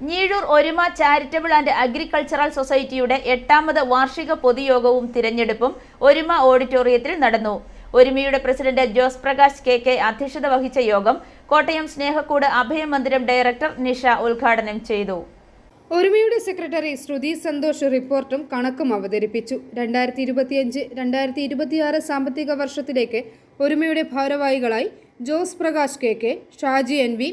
ഞീഴൂർ ഒരുമ charitable and agricultural സൊസൈറ്റിയുടെ എട്ടാമത് വാർഷിക പൊതുയോഗവും തിരഞ്ഞെടുപ്പും ഒരുമ ഓഡിറ്റോറിയത്തിൽ നടന്നു. ഒരുമയുടെ president Jose Prakash K K അധ്യക്ഷത വഹിച്ച യോഗം കോട്ടയം സ്നേഹക്കൂട് അഭയമന്ദിരം ഡയറക്ടർ നിഷ ഉദ്ഘാടനം ചെയ്തു. ഒരുമയുടെ സെക്രട്ടറി ശ്രുതി സന്തോഷ് റിപ്പോർട്ടും കണക്കും അവതരിപ്പിച്ചു. രണ്ടായിരത്തി ഇരുപത്തിയഞ്ച് രണ്ടായിരത്തി ഇരുപത്തിയാറ് സാമ്പത്തിക വർഷത്തിലേക്ക് ഒരുമയുടെ ഭാരവാഹികളായി Jose Prakash K K Shaji N V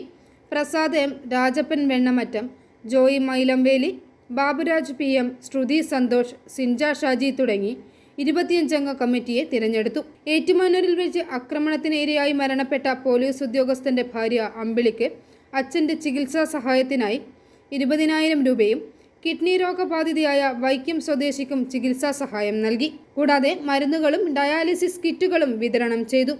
Prasad M. Rajappan Vennamattam Joy Mylamveli Baburaj P. M. Sruthi Santhosh Sinja Shaji തുടങ്ങി ഇരുപത്തിയഞ്ചംഗ കമ്മിറ്റിയെ തിരഞ്ഞെടുത്തു. ഏറ്റുമാനൂരിൽ വെച്ച് ആക്രമണത്തിനിരയായി മരണപ്പെട്ട പോലീസ് ഉദ്യോഗസ്ഥന്റെ ഭാര്യ അമ്പിളിക്ക് അച്ഛന്റെ ചികിത്സാ സഹായത്തിനായി ഇരുപതിനായിരം രൂപയും കിഡ്നി രോഗബാധിതയായ വൈക്കം സ്വദേശിക്കും ചികിത്സാ സഹായം നൽകി. കൂടാതെ മരുന്നുകളും ഡയാലിസിസ് കിറ്റുകളും വിതരണം ചെയ്തു.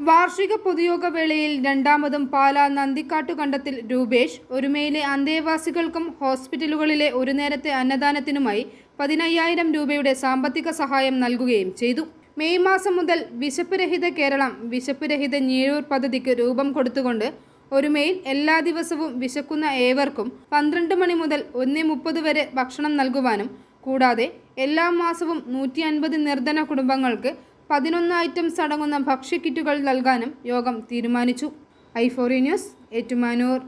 വാർഷിക പൊതുയോഗ വേളയിൽ രണ്ടാമതും പാലാ നന്ദിക്കാട്ടുകണ്ടത്തിൽ രൂപേഷ് ഒരുമയിലെ അന്തേവാസികൾക്കും ഹോസ്പിറ്റലുകളിലെ ഒരു നേരത്തെ അന്നദാനത്തിനുമായി പതിനയ്യായിരം രൂപയുടെ സാമ്പത്തിക സഹായം നൽകുകയും ചെയ്തു. മെയ് മാസം മുതൽ വിശപ്പ് രഹിത കേരളം വിശപ്പ് രഹിത ഞീഴൂർ പദ്ധതിക്ക് രൂപം കൊടുത്തുകൊണ്ട് ഒരുമയിൽ എല്ലാ ദിവസവും വിശക്കുന്ന ഏവർക്കും പന്ത്രണ്ട് മണി മുതൽ ഒന്ന് മുപ്പത് വരെ ഭക്ഷണം നൽകുവാനും കൂടാതെ എല്ലാ മാസവും നൂറ്റി അൻപത് നിർധന കുടുംബങ്ങൾക്ക് പതിനൊന്ന് ഐറ്റംസ് അടങ്ങുന്ന ഭക്ഷ്യക്കിറ്റുകൾ നൽകാനും യോഗം തീരുമാനിച്ചു. ഐഫോറി ന്യൂസ് ഏറ്റുമാനൂർ.